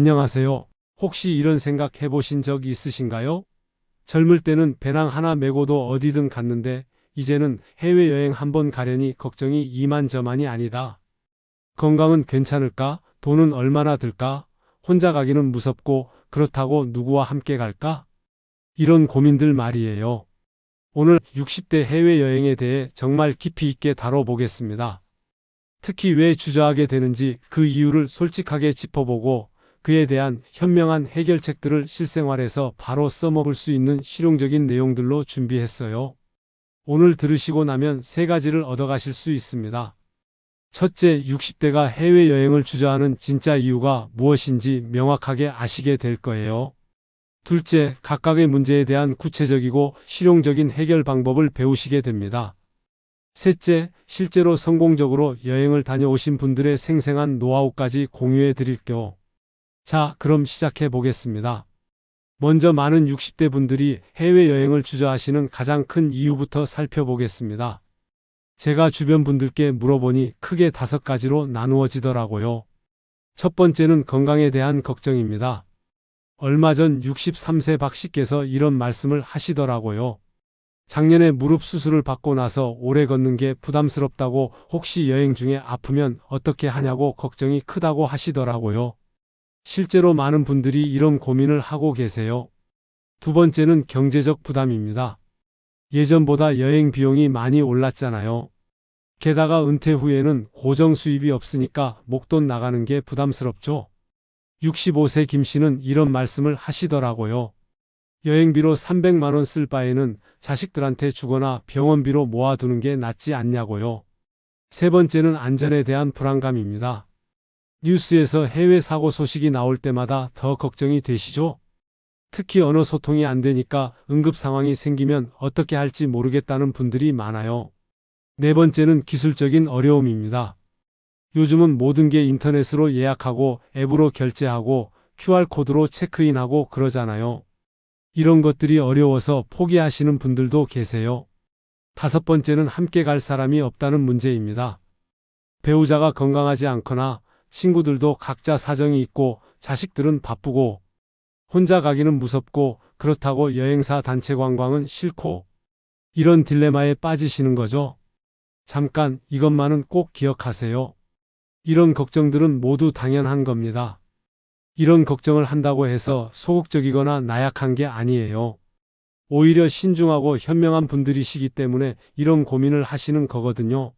안녕하세요. 혹시 이런 생각 해보신 적 있으신가요? 젊을 때는 배낭 하나 메고도 어디든 갔는데 이제는 해외여행 한번 가려니 걱정이 이만저만이 아니다. 건강은 괜찮을까? 돈은 얼마나 들까? 혼자 가기는 무섭고 그렇다고 누구와 함께 갈까? 이런 고민들 말이에요. 오늘 60대 해외여행에 대해 정말 깊이 있게 다뤄보겠습니다. 특히 왜 주저하게 되는지 그 이유를 솔직하게 짚어보고 그에 대한 현명한 해결책들을 실생활에서 바로 써먹을 수 있는 실용적인 내용들로 준비했어요. 오늘 들으시고 나면 세 가지를 얻어가실 수 있습니다. 첫째, 60대가 해외여행을 주저하는 진짜 이유가 무엇인지 명확하게 아시게 될 거예요. 둘째, 각각의 문제에 대한 구체적이고 실용적인 해결 방법을 배우시게 됩니다. 셋째, 실제로 성공적으로 여행을 다녀오신 분들의 생생한 노하우까지 공유해 드릴게요. 자, 그럼 시작해 보겠습니다. 먼저 많은 60대 분들이 해외여행을 주저하시는 가장 큰 이유부터 살펴보겠습니다. 제가 주변 분들께 물어보니 크게 다섯 가지로 나누어지더라고요. 첫 번째는 건강에 대한 걱정입니다. 얼마 전 63세 박 씨께서 이런 말씀을 하시더라고요. 작년에 무릎 수술을 받고 나서 오래 걷는 게 부담스럽다고 혹시 여행 중에 아프면 어떻게 하냐고 걱정이 크다고 하시더라고요. 실제로 많은 분들이 이런 고민을 하고 계세요. 두 번째는 경제적 부담입니다. 예전보다 여행 비용이 많이 올랐잖아요. 게다가 은퇴 후에는 고정 수입이 없으니까 목돈 나가는 게 부담스럽죠. 65세 김 씨는 이런 말씀을 하시더라고요. 여행비로 300만원 쓸 바에는 자식들한테 주거나 병원비로 모아두는 게 낫지 않냐고요. 세 번째는 안전에 대한 불안감입니다. 뉴스에서 해외 사고 소식이 나올 때마다 더 걱정이 되시죠? 특히 언어 소통이 안 되니까 응급 상황이 생기면 어떻게 할지 모르겠다는 분들이 많아요. 네 번째는 기술적인 어려움입니다. 요즘은 모든 게 인터넷으로 예약하고 앱으로 결제하고 QR코드로 체크인하고 그러잖아요. 이런 것들이 어려워서 포기하시는 분들도 계세요. 다섯 번째는 함께 갈 사람이 없다는 문제입니다. 배우자가 건강하지 않거나 친구들도 각자 사정이 있고 자식들은 바쁘고 혼자 가기는 무섭고 그렇다고 여행사 단체 관광은 싫고 이런 딜레마에 빠지시는 거죠. 잠깐 이것만은 꼭 기억하세요. 이런 걱정들은 모두 당연한 겁니다. 이런 걱정을 한다고 해서 소극적이거나 나약한 게 아니에요. 오히려 신중하고 현명한 분들이시기 때문에 이런 고민을 하시는 거거든요.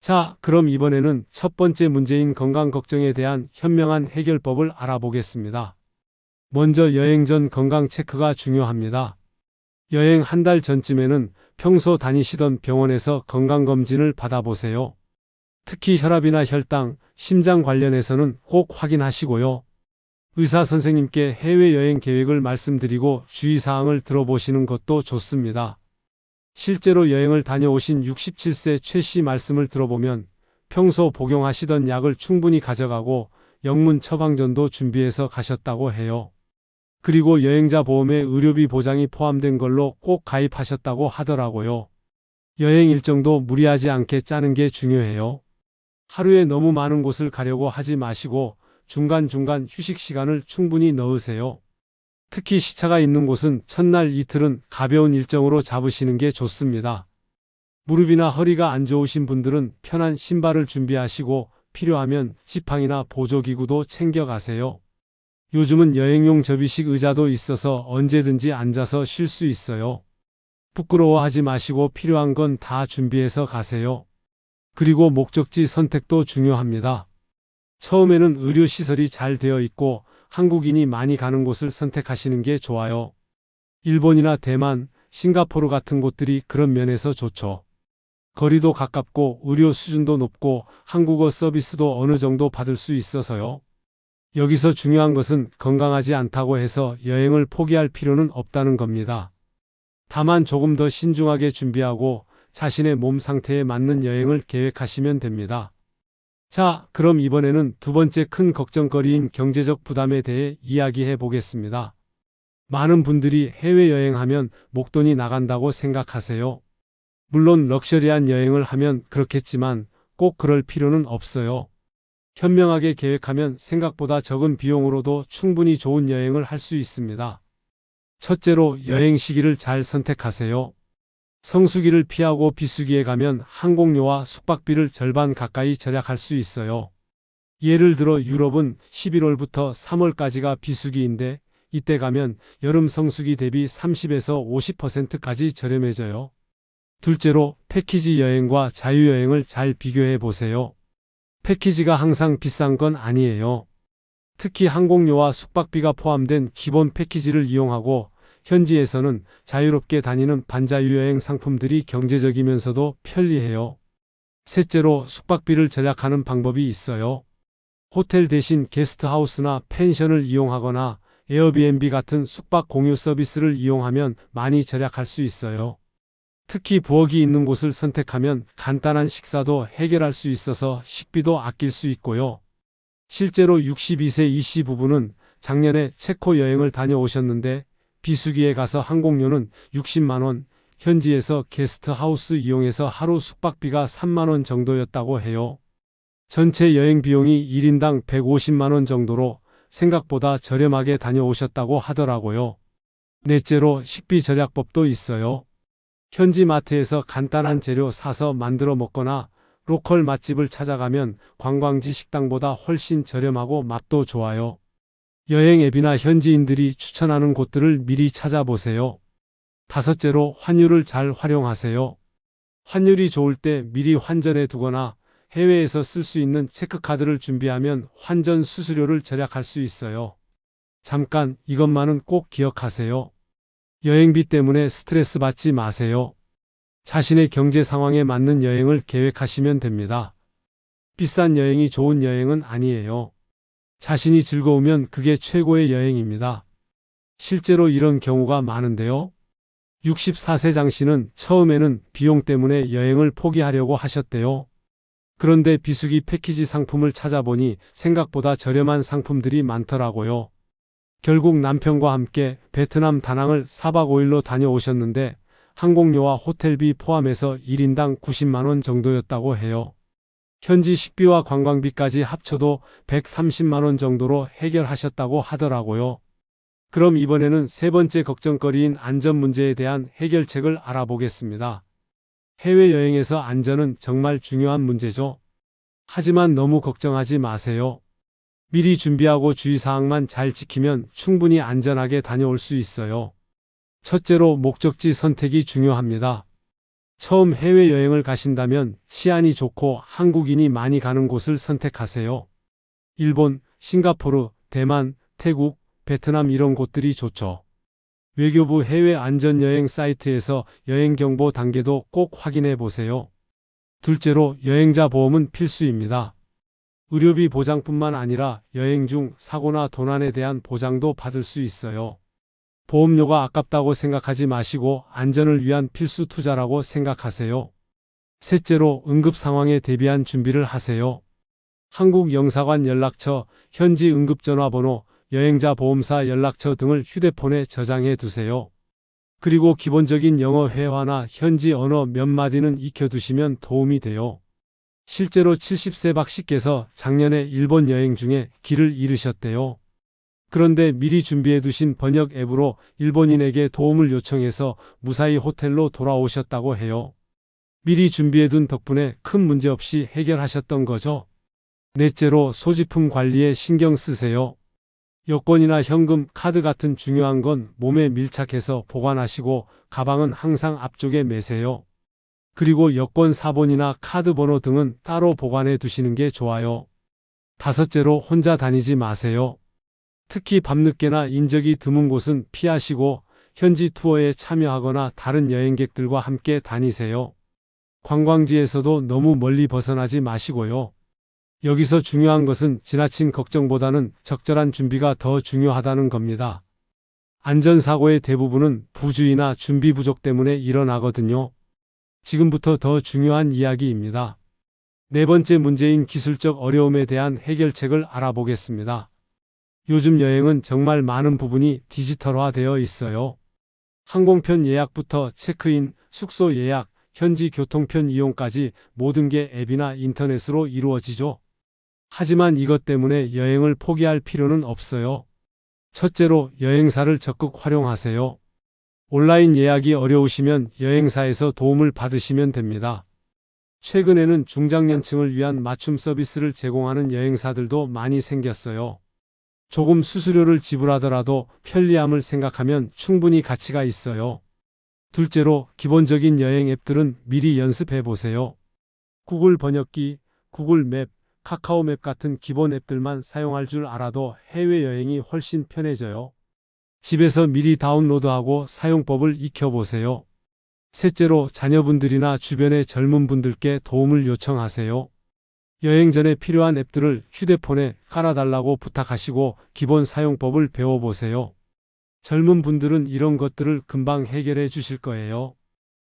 자, 그럼 이번에는 첫 번째 문제인 건강 걱정에 대한 현명한 해결법을 알아보겠습니다. 먼저 여행 전 건강 체크가 중요합니다. 여행 한 달 전쯤에는 평소 다니시던 병원에서 건강검진을 받아보세요. 특히 혈압이나 혈당, 심장 관련해서는 꼭 확인하시고요. 의사 선생님께 해외여행 계획을 말씀드리고 주의사항을 들어보시는 것도 좋습니다. 실제로 여행을 다녀오신 67세 최 씨 말씀을 들어보면 평소 복용하시던 약을 충분히 가져가고 영문 처방전도 준비해서 가셨다고 해요. 그리고 여행자 보험에 의료비 보장이 포함된 걸로 꼭 가입하셨다고 하더라고요. 여행 일정도 무리하지 않게 짜는 게 중요해요. 하루에 너무 많은 곳을 가려고 하지 마시고 중간중간 휴식 시간을 충분히 넣으세요. 특히 시차가 있는 곳은 첫날 이틀은 가벼운 일정으로 잡으시는 게 좋습니다. 무릎이나 허리가 안 좋으신 분들은 편한 신발을 준비하시고 필요하면 지팡이나 보조기구도 챙겨가세요. 요즘은 여행용 접이식 의자도 있어서 언제든지 앉아서 쉴 수 있어요. 부끄러워하지 마시고 필요한 건 다 준비해서 가세요. 그리고 목적지 선택도 중요합니다. 처음에는 의료시설이 잘 되어 있고 한국인이 많이 가는 곳을 선택하시는 게 좋아요. 일본이나 대만, 싱가포르 같은 곳들이 그런 면에서 좋죠. 거리도 가깝고 의료 수준도 높고 한국어 서비스도 어느 정도 받을 수 있어서요. 여기서 중요한 것은 건강하지 않다고 해서 여행을 포기할 필요는 없다는 겁니다. 다만 조금 더 신중하게 준비하고 자신의 몸 상태에 맞는 여행을 계획하시면 됩니다. 자, 그럼 이번에는 두 번째 큰 걱정거리인 경제적 부담에 대해 이야기해 보겠습니다. 많은 분들이 해외여행하면 목돈이 나간다고 생각하세요. 물론 럭셔리한 여행을 하면 그렇겠지만 꼭 그럴 필요는 없어요. 현명하게 계획하면 생각보다 적은 비용으로도 충분히 좋은 여행을 할 수 있습니다. 첫째로 여행 시기를 잘 선택하세요. 성수기를 피하고 비수기에 가면 항공료와 숙박비를 절반 가까이 절약할 수 있어요. 예를 들어 유럽은 11월부터 3월까지가 비수기인데 이때 가면 여름 성수기 대비 30에서 50%까지 저렴해져요. 둘째로 패키지 여행과 자유여행을 잘 비교해 보세요. 패키지가 항상 비싼 건 아니에요. 특히 항공료와 숙박비가 포함된 기본 패키지를 이용하고 현지에서는 자유롭게 다니는 반자유여행 상품들이 경제적이면서도 편리해요. 셋째로 숙박비를 절약하는 방법이 있어요. 호텔 대신 게스트하우스나 펜션을 이용하거나 에어비앤비 같은 숙박 공유 서비스를 이용하면 많이 절약할 수 있어요. 특히 부엌이 있는 곳을 선택하면 간단한 식사도 해결할 수 있어서 식비도 아낄 수 있고요. 실제로 62세 이씨 부부는 작년에 체코 여행을 다녀오셨는데 비수기에 가서 항공료는 60만원, 현지에서 게스트하우스 이용해서 하루 숙박비가 3만원 정도였다고 해요. 전체 여행 비용이 1인당 150만원 정도로 생각보다 저렴하게 다녀오셨다고 하더라고요. 넷째로 식비 절약법도 있어요. 현지 마트에서 간단한 재료 사서 만들어 먹거나 로컬 맛집을 찾아가면 관광지 식당보다 훨씬 저렴하고 맛도 좋아요. 여행 앱이나 현지인들이 추천하는 곳들을 미리 찾아보세요. 다섯째로 환율을 잘 활용하세요. 환율이 좋을 때 미리 환전해 두거나 해외에서 쓸 수 있는 체크카드를 준비하면 환전 수수료를 절약할 수 있어요. 잠깐 이것만은 꼭 기억하세요. 여행비 때문에 스트레스 받지 마세요. 자신의 경제 상황에 맞는 여행을 계획하시면 됩니다. 비싼 여행이 좋은 여행은 아니에요. 자신이 즐거우면 그게 최고의 여행입니다. 실제로 이런 경우가 많은데요. 64세 장 씨는 처음에는 비용 때문에 여행을 포기하려고 하셨대요. 그런데 비수기 패키지 상품을 찾아보니 생각보다 저렴한 상품들이 많더라고요. 결국 남편과 함께 베트남 다낭을 4박 5일로 다녀오셨는데 항공료와 호텔비 포함해서 1인당 90만원 정도였다고 해요. 현지 식비와 관광비까지 합쳐도 130만원 정도로 해결하셨다고 하더라고요. 그럼 이번에는 세 번째 걱정거리인 안전 문제에 대한 해결책을 알아보겠습니다. 해외여행에서 안전은 정말 중요한 문제죠. 하지만 너무 걱정하지 마세요. 미리 준비하고 주의사항만 잘 지키면 충분히 안전하게 다녀올 수 있어요. 첫째로 목적지 선택이 중요합니다. 처음 해외여행을 가신다면 치안이 좋고 한국인이 많이 가는 곳을 선택하세요. 일본, 싱가포르, 대만, 태국, 베트남 이런 곳들이 좋죠. 외교부 해외 안전여행 사이트에서 여행 경보 단계도 꼭 확인해 보세요. 둘째로 여행자 보험은 필수입니다. 의료비 보장뿐만 아니라 여행 중 사고나 도난에 대한 보장도 받을 수 있어요. 보험료가 아깝다고 생각하지 마시고 안전을 위한 필수 투자라고 생각하세요. 셋째로 응급 상황에 대비한 준비를 하세요. 한국 영사관 연락처, 현지 응급전화번호, 여행자 보험사 연락처 등을 휴대폰에 저장해 두세요. 그리고 기본적인 영어 회화나 현지 언어 몇 마디는 익혀두시면 도움이 돼요. 실제로 70세 박 씨께서 작년에 일본 여행 중에 길을 잃으셨대요. 그런데 미리 준비해 두신 번역 앱으로 일본인에게 도움을 요청해서 무사히 호텔로 돌아오셨다고 해요. 미리 준비해 둔 덕분에 큰 문제 없이 해결하셨던 거죠. 넷째로 소지품 관리에 신경 쓰세요. 여권이나 현금, 카드 같은 중요한 건 몸에 밀착해서 보관하시고 가방은 항상 앞쪽에 매세요. 그리고 여권 사본이나 카드 번호 등은 따로 보관해 두시는 게 좋아요. 다섯째로 혼자 다니지 마세요. 특히 밤늦게나 인적이 드문 곳은 피하시고 현지 투어에 참여하거나 다른 여행객들과 함께 다니세요. 관광지에서도 너무 멀리 벗어나지 마시고요. 여기서 중요한 것은 지나친 걱정보다는 적절한 준비가 더 중요하다는 겁니다. 안전사고의 대부분은 부주의나 준비 부족 때문에 일어나거든요. 지금부터 더 중요한 이야기입니다. 네 번째 문제인 기술적 어려움에 대한 해결책을 알아보겠습니다. 요즘 여행은 정말 많은 부분이 디지털화되어 있어요. 항공편 예약부터 체크인, 숙소 예약, 현지 교통편 이용까지 모든 게 앱이나 인터넷으로 이루어지죠. 하지만 이것 때문에 여행을 포기할 필요는 없어요. 첫째로 여행사를 적극 활용하세요. 온라인 예약이 어려우시면 여행사에서 도움을 받으시면 됩니다. 최근에는 중장년층을 위한 맞춤 서비스를 제공하는 여행사들도 많이 생겼어요. 조금 수수료를 지불하더라도 편리함을 생각하면 충분히 가치가 있어요. 둘째로 기본적인 여행 앱들은 미리 연습해 보세요. 구글 번역기, 구글 맵, 카카오 맵 같은 기본 앱들만 사용할 줄 알아도 해외여행이 훨씬 편해져요. 집에서 미리 다운로드하고 사용법을 익혀보세요. 셋째로 자녀분들이나 주변의 젊은 분들께 도움을 요청하세요. 여행 전에 필요한 앱들을 휴대폰에 깔아달라고 부탁하시고 기본 사용법을 배워보세요. 젊은 분들은 이런 것들을 금방 해결해 주실 거예요.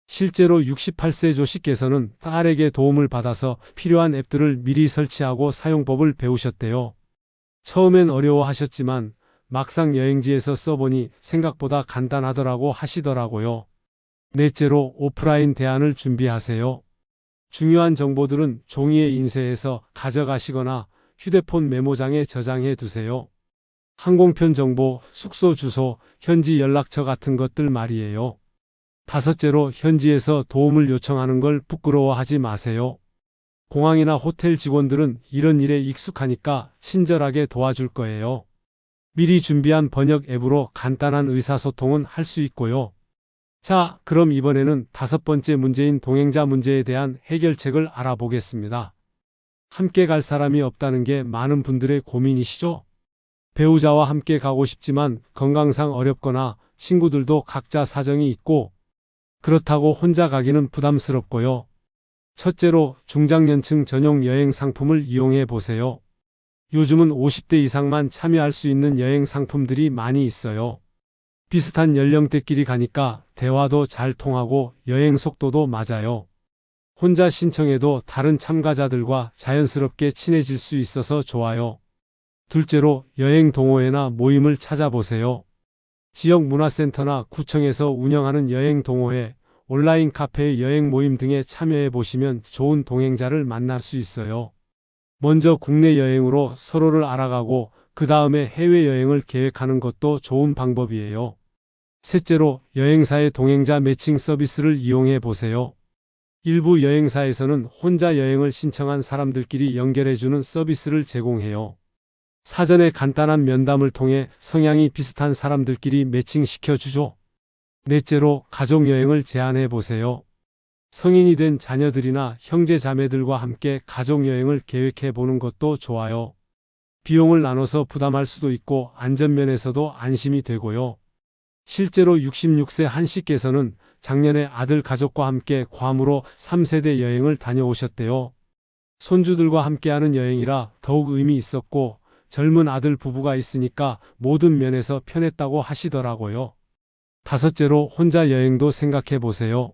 실제로 68세 조씨께서는 딸에게 도움을 받아서 필요한 앱들을 미리 설치하고 사용법을 배우셨대요. 처음엔 어려워하셨지만 막상 여행지에서 써보니 생각보다 간단하더라고 하시더라고요. 넷째로 오프라인 대안을 준비하세요. 중요한 정보들은 종이에 인쇄해서 가져가시거나 휴대폰 메모장에 저장해 두세요. 항공편 정보, 숙소 주소, 현지 연락처 같은 것들 말이에요. 다섯째로 현지에서 도움을 요청하는 걸 부끄러워하지 마세요. 공항이나 호텔 직원들은 이런 일에 익숙하니까 친절하게 도와줄 거예요. 미리 준비한 번역 앱으로 간단한 의사소통은 할 수 있고요. 자, 그럼 이번에는 다섯 번째 문제인 동행자 문제에 대한 해결책을 알아보겠습니다. 함께 갈 사람이 없다는 게 많은 분들의 고민이시죠? 배우자와 함께 가고 싶지만 건강상 어렵거나 친구들도 각자 사정이 있고 그렇다고 혼자 가기는 부담스럽고요. 첫째로 중장년층 전용 여행 상품을 이용해 보세요. 요즘은 50대 이상만 참여할 수 있는 여행 상품들이 많이 있어요. 비슷한 연령대끼리 가니까 대화도 잘 통하고 여행 속도도 맞아요. 혼자 신청해도 다른 참가자들과 자연스럽게 친해질 수 있어서 좋아요. 둘째로 여행 동호회나 모임을 찾아보세요. 지역 문화센터나 구청에서 운영하는 여행 동호회, 온라인 카페의 여행 모임 등에 참여해 보시면 좋은 동행자를 만날 수 있어요. 먼저 국내 여행으로 서로를 알아가고 그 다음에 해외여행을 계획하는 것도 좋은 방법이에요. 셋째로 여행사의 동행자 매칭 서비스를 이용해 보세요. 일부 여행사에서는 혼자 여행을 신청한 사람들끼리 연결해주는 서비스를 제공해요. 사전에 간단한 면담을 통해 성향이 비슷한 사람들끼리 매칭시켜 주죠. 넷째로 가족 여행을 제안해 보세요. 성인이 된 자녀들이나 형제 자매들과 함께 가족 여행을 계획해 보는 것도 좋아요. 비용을 나눠서 부담할 수도 있고 안전면에서도 안심이 되고요. 실제로 66세 한 씨께서는 작년에 아들 가족과 함께 괌으로 3세대 여행을 다녀오셨대요. 손주들과 함께하는 여행이라 더욱 의미 있었고 젊은 아들 부부가 있으니까 모든 면에서 편했다고 하시더라고요. 다섯째로 혼자 여행도 생각해 보세요.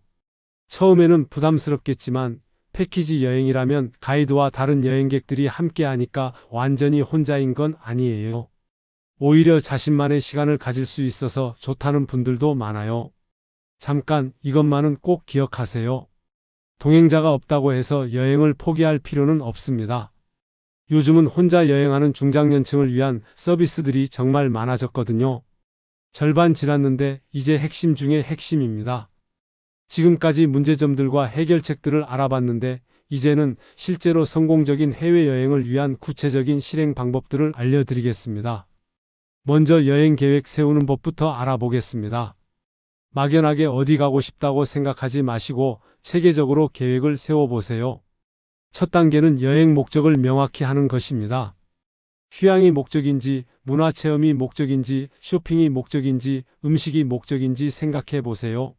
처음에는 부담스럽겠지만 패키지 여행이라면 가이드와 다른 여행객들이 함께 하니까 완전히 혼자인 건 아니에요. 오히려 자신만의 시간을 가질 수 있어서 좋다는 분들도 많아요. 잠깐 이것만은 꼭 기억하세요. 동행자가 없다고 해서 여행을 포기할 필요는 없습니다. 요즘은 혼자 여행하는 중장년층을 위한 서비스들이 정말 많아졌거든요. 절반 지났는데 이제 핵심 중에 핵심입니다. 지금까지 문제점들과 해결책들을 알아봤는데 이제는 실제로 성공적인 해외여행을 위한 구체적인 실행 방법들을 알려드리겠습니다. 먼저 여행 계획 세우는 법부터 알아보겠습니다. 막연하게 어디 가고 싶다고 생각하지 마시고 체계적으로 계획을 세워보세요. 첫 단계는 여행 목적을 명확히 하는 것입니다. 휴양이 목적인지, 문화체험이 목적인지, 쇼핑이 목적인지, 음식이 목적인지 생각해 보세요.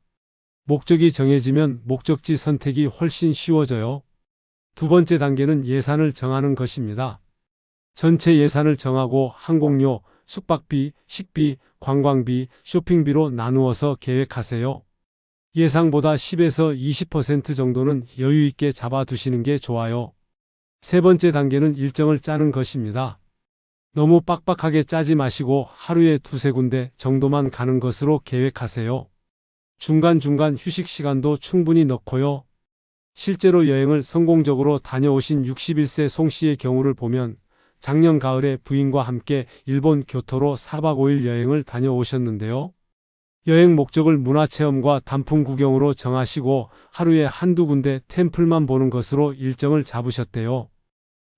목적이 정해지면 목적지 선택이 훨씬 쉬워져요. 두 번째 단계는 예산을 정하는 것입니다. 전체 예산을 정하고 항공료, 숙박비, 식비, 관광비, 쇼핑비로 나누어서 계획하세요. 예상보다 10에서 20% 정도는 여유 있게 잡아두시는 게 좋아요. 세 번째 단계는 일정을 짜는 것입니다. 너무 빡빡하게 짜지 마시고 하루에 두세 군데 정도만 가는 것으로 계획하세요. 중간중간 휴식 시간도 충분히 넣고요. 실제로 여행을 성공적으로 다녀오신 61세 송 씨의 경우를 보면 작년 가을에 부인과 함께 일본 교토로 4박 5일 여행을 다녀오셨는데요. 여행 목적을 문화체험과 단풍 구경으로 정하시고 하루에 한두 군데 템플만 보는 것으로 일정을 잡으셨대요.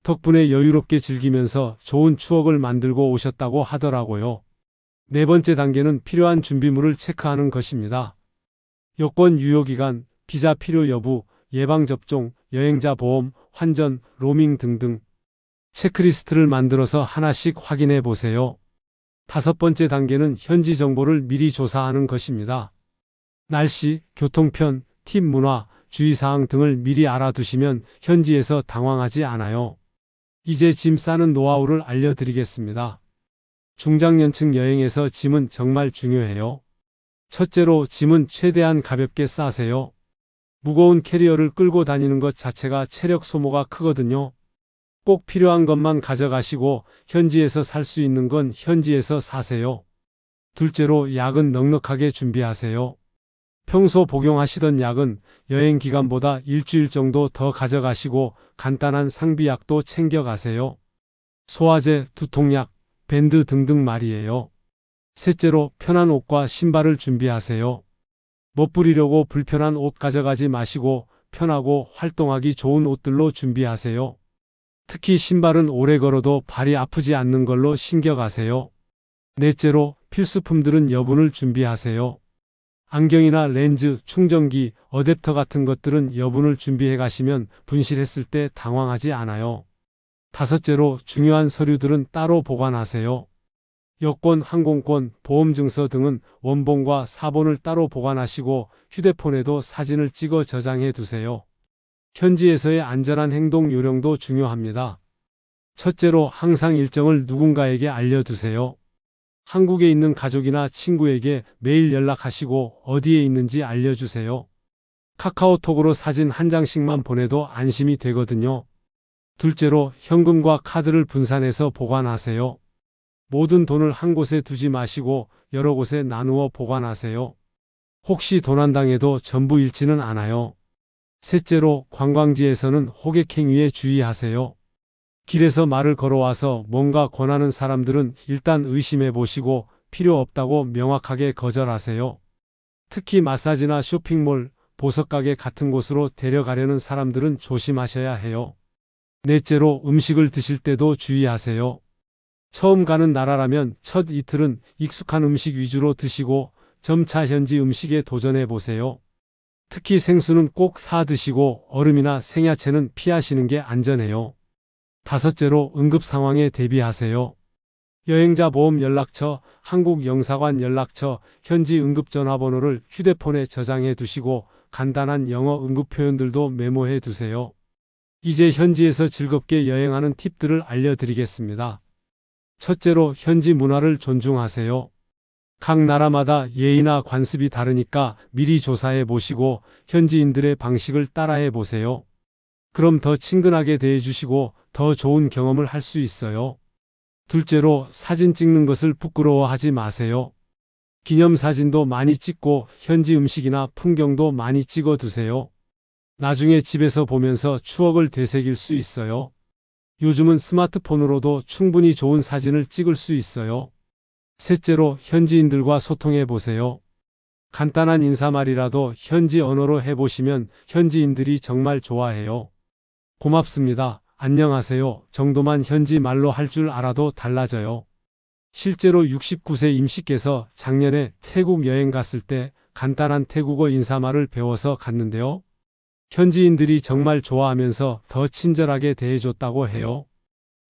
덕분에 여유롭게 즐기면서 좋은 추억을 만들고 오셨다고 하더라고요. 네 번째 단계는 필요한 준비물을 체크하는 것입니다. 여권 유효기간, 비자 필요 여부, 예방접종, 여행자 보험, 환전, 로밍 등등 체크리스트를 만들어서 하나씩 확인해 보세요. 다섯 번째 단계는 현지 정보를 미리 조사하는 것입니다. 날씨, 교통편, 팁 문화, 주의사항 등을 미리 알아두시면 현지에서 당황하지 않아요. 이제 짐 싸는 노하우를 알려드리겠습니다. 중장년층 여행에서 짐은 정말 중요해요. 첫째로 짐은 최대한 가볍게 싸세요. 무거운 캐리어를 끌고 다니는 것 자체가 체력 소모가 크거든요. 꼭 필요한 것만 가져가시고 현지에서 살 수 있는 건 현지에서 사세요. 둘째로 약은 넉넉하게 준비하세요. 평소 복용하시던 약은 여행 기간보다 일주일 정도 더 가져가시고 간단한 상비약도 챙겨가세요. 소화제, 두통약, 밴드 등등 말이에요. 셋째로 편한 옷과 신발을 준비하세요. 멋부리려고 불편한 옷 가져가지 마시고 편하고 활동하기 좋은 옷들로 준비하세요. 특히 신발은 오래 걸어도 발이 아프지 않는 걸로 신겨가세요. 넷째로 필수품들은 여분을 준비하세요. 안경이나 렌즈, 충전기, 어댑터 같은 것들은 여분을 준비해 가시면 분실했을 때 당황하지 않아요. 다섯째로 중요한 서류들은 따로 보관하세요. 여권, 항공권, 보험증서 등은 원본과 사본을 따로 보관하시고 휴대폰에도 사진을 찍어 저장해 두세요. 현지에서의 안전한 행동 요령도 중요합니다. 첫째로 항상 일정을 누군가에게 알려두세요. 한국에 있는 가족이나 친구에게 매일 연락하시고 어디에 있는지 알려주세요. 카카오톡으로 사진 한 장씩만 보내도 안심이 되거든요. 둘째로 현금과 카드를 분산해서 보관하세요. 모든 돈을 한 곳에 두지 마시고 여러 곳에 나누어 보관하세요. 혹시 도난당해도 전부 잃지는 않아요. 셋째로 관광지에서는 호객행위에 주의하세요. 길에서 말을 걸어와서 뭔가 권하는 사람들은 일단 의심해 보시고 필요 없다고 명확하게 거절하세요. 특히 마사지나 쇼핑몰, 보석가게 같은 곳으로 데려가려는 사람들은 조심하셔야 해요. 넷째로 음식을 드실 때도 주의하세요. 처음 가는 나라라면 첫 이틀은 익숙한 음식 위주로 드시고 점차 현지 음식에 도전해 보세요. 특히 생수는 꼭 사 드시고 얼음이나 생야채는 피하시는 게 안전해요. 다섯째로 응급 상황에 대비하세요. 여행자 보험 연락처, 한국 영사관 연락처, 현지 응급 전화번호를 휴대폰에 저장해 두시고 간단한 영어 응급 표현들도 메모해 두세요. 이제 현지에서 즐겁게 여행하는 팁들을 알려드리겠습니다. 첫째로 현지 문화를 존중하세요. 각 나라마다 예의나 관습이 다르니까 미리 조사해 보시고 현지인들의 방식을 따라해 보세요. 그럼 더 친근하게 대해 주시고 더 좋은 경험을 할 수 있어요. 둘째로 사진 찍는 것을 부끄러워하지 마세요. 기념사진도 많이 찍고 현지 음식이나 풍경도 많이 찍어 두세요. 나중에 집에서 보면서 추억을 되새길 수 있어요. 요즘은 스마트폰으로도 충분히 좋은 사진을 찍을 수 있어요. 셋째로 현지인들과 소통해 보세요. 간단한 인사말이라도 현지 언어로 해보시면 현지인들이 정말 좋아해요. 고맙습니다. 안녕하세요. 정도만 현지 말로 할 줄 알아도 달라져요. 실제로 69세 임씨께서 작년에 태국 여행 갔을 때 간단한 태국어 인사말을 배워서 갔는데요. 현지인들이 정말 좋아하면서 더 친절하게 대해줬다고 해요.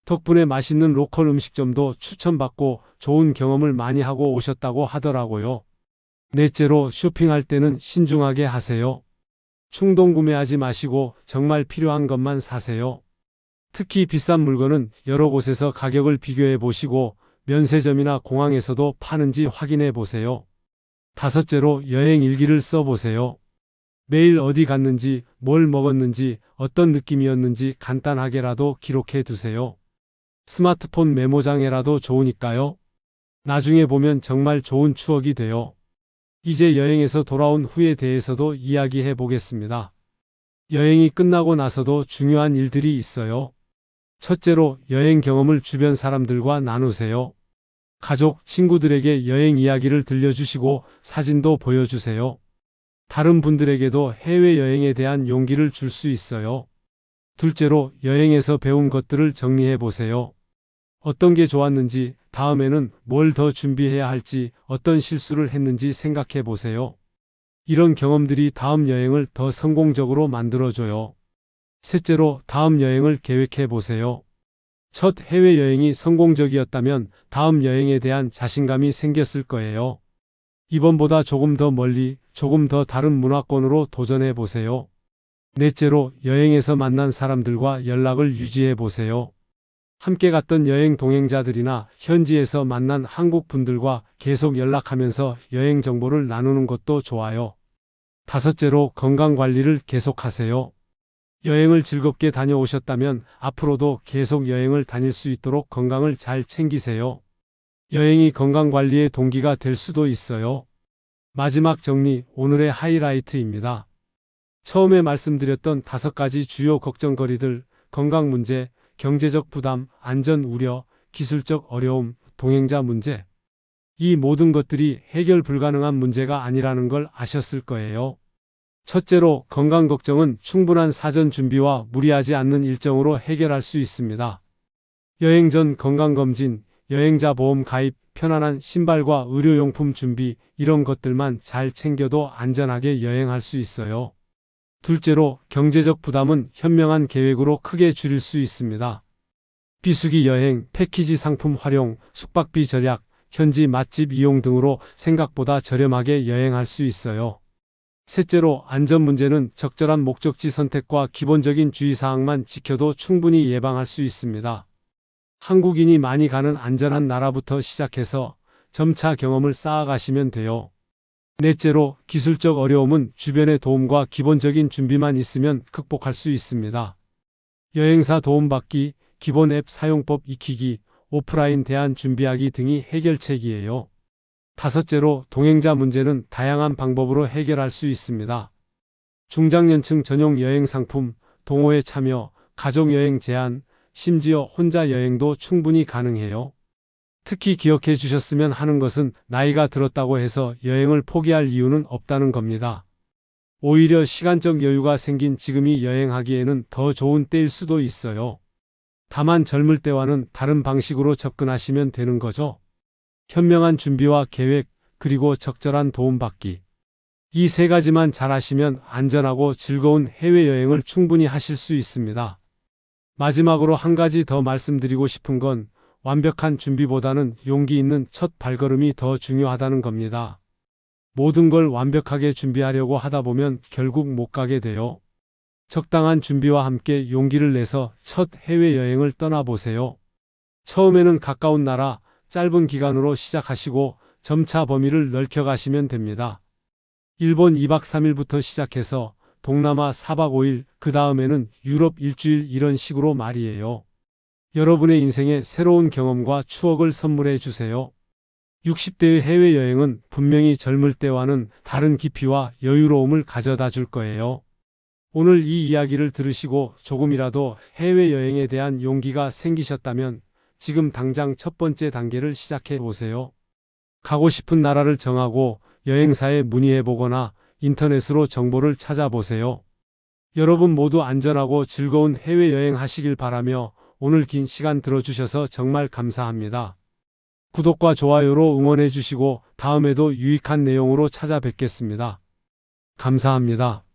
덕분에 맛있는 로컬 음식점도 추천받고 좋은 경험을 많이 하고 오셨다고 하더라고요. 넷째로 쇼핑할 때는 신중하게 하세요. 충동 구매하지 마시고 정말 필요한 것만 사세요. 특히 비싼 물건은 여러 곳에서 가격을 비교해 보시고 면세점이나 공항에서도 파는지 확인해 보세요. 다섯째로 여행 일기를 써 보세요. 매일 어디 갔는지, 뭘 먹었는지, 어떤 느낌이었는지 간단하게라도 기록해 두세요. 스마트폰 메모장에라도 좋으니까요. 나중에 보면 정말 좋은 추억이 돼요. 이제 여행에서 돌아온 후에 대해서도 이야기해 보겠습니다. 여행이 끝나고 나서도 중요한 일들이 있어요. 첫째로 여행 경험을 주변 사람들과 나누세요. 가족, 친구들에게 여행 이야기를 들려주시고 사진도 보여주세요. 다른 분들에게도 해외여행에 대한 용기를 줄 수 있어요. 둘째로 여행에서 배운 것들을 정리해 보세요. 어떤 게 좋았는지, 다음에는 뭘 더 준비해야 할지, 어떤 실수를 했는지 생각해 보세요. 이런 경험들이 다음 여행을 더 성공적으로 만들어줘요. 셋째로 다음 여행을 계획해 보세요. 첫 해외여행이 성공적이었다면 다음 여행에 대한 자신감이 생겼을 거예요. 이번보다 조금 더 멀리, 조금 더 다른 문화권으로 도전해 보세요. 넷째로 여행에서 만난 사람들과 연락을 유지해 보세요. 함께 갔던 여행 동행자들이나 현지에서 만난 한국 분들과 계속 연락하면서 여행 정보를 나누는 것도 좋아요. 다섯째로 건강 관리를 계속하세요. 여행을 즐겁게 다녀오셨다면 앞으로도 계속 여행을 다닐 수 있도록 건강을 잘 챙기세요. 여행이 건강 관리의 동기가 될 수도 있어요. 마지막 정리, 오늘의 하이라이트입니다. 처음에 말씀드렸던 다섯 가지 주요 걱정거리들, 건강 문제, 경제적 부담, 안전 우려, 기술적 어려움, 동행자 문제. 이 모든 것들이 해결 불가능한 문제가 아니라는 걸 아셨을 거예요. 첫째로 건강 걱정은 충분한 사전 준비와 무리하지 않는 일정으로 해결할 수 있습니다. 여행 전 건강검진, 여행자 보험 가입, 편안한 신발과 의료용품 준비, 이런 것들만 잘 챙겨도 안전하게 여행할 수 있어요. 둘째로 경제적 부담은 현명한 계획으로 크게 줄일 수 있습니다. 비수기 여행, 패키지 상품 활용, 숙박비 절약, 현지 맛집 이용 등으로 생각보다 저렴하게 여행할 수 있어요. 셋째로 안전 문제는 적절한 목적지 선택과 기본적인 주의사항만 지켜도 충분히 예방할 수 있습니다. 한국인이 많이 가는 안전한 나라부터 시작해서 점차 경험을 쌓아가시면 돼요. 넷째로 기술적 어려움은 주변의 도움과 기본적인 준비만 있으면 극복할 수 있습니다. 여행사 도움받기, 기본 앱 사용법 익히기, 오프라인 대안 준비하기 등이 해결책이에요. 다섯째로 동행자 문제는 다양한 방법으로 해결할 수 있습니다. 중장년층 전용 여행 상품, 동호회 참여, 가족여행 제한, 심지어 혼자 여행도 충분히 가능해요. 특히 기억해 주셨으면 하는 것은 나이가 들었다고 해서 여행을 포기할 이유는 없다는 겁니다. 오히려 시간적 여유가 생긴 지금이 여행하기에는 더 좋은 때일 수도 있어요. 다만 젊을 때와는 다른 방식으로 접근하시면 되는 거죠. 현명한 준비와 계획, 그리고 적절한 도움받기. 이 세 가지만 잘 하시면 안전하고 즐거운 해외여행을 충분히 하실 수 있습니다. 마지막으로 한 가지 더 말씀드리고 싶은 건 완벽한 준비보다는 용기 있는 첫 발걸음이 더 중요하다는 겁니다. 모든 걸 완벽하게 준비하려고 하다 보면 결국 못 가게 돼요. 적당한 준비와 함께 용기를 내서 첫 해외여행을 떠나보세요. 처음에는 가까운 나라, 짧은 기간으로 시작하시고 점차 범위를 넓혀가시면 됩니다. 일본 2박 3일부터 시작해서 동남아 4박 5일, 그 다음에는 유럽 일주일 이런 식으로 말이에요. 여러분의 인생에 새로운 경험과 추억을 선물해 주세요. 60대의 해외여행은 분명히 젊을 때와는 다른 깊이와 여유로움을 가져다 줄 거예요. 오늘 이 이야기를 들으시고 조금이라도 해외여행에 대한 용기가 생기셨다면 지금 당장 첫 번째 단계를 시작해 보세요. 가고 싶은 나라를 정하고 여행사에 문의해 보거나 인터넷으로 정보를 찾아보세요. 여러분 모두 안전하고 즐거운 해외여행 하시길 바라며 오늘 긴 시간 들어주셔서 정말 감사합니다. 구독과 좋아요로 응원해 주시고 다음에도 유익한 내용으로 찾아뵙겠습니다. 감사합니다.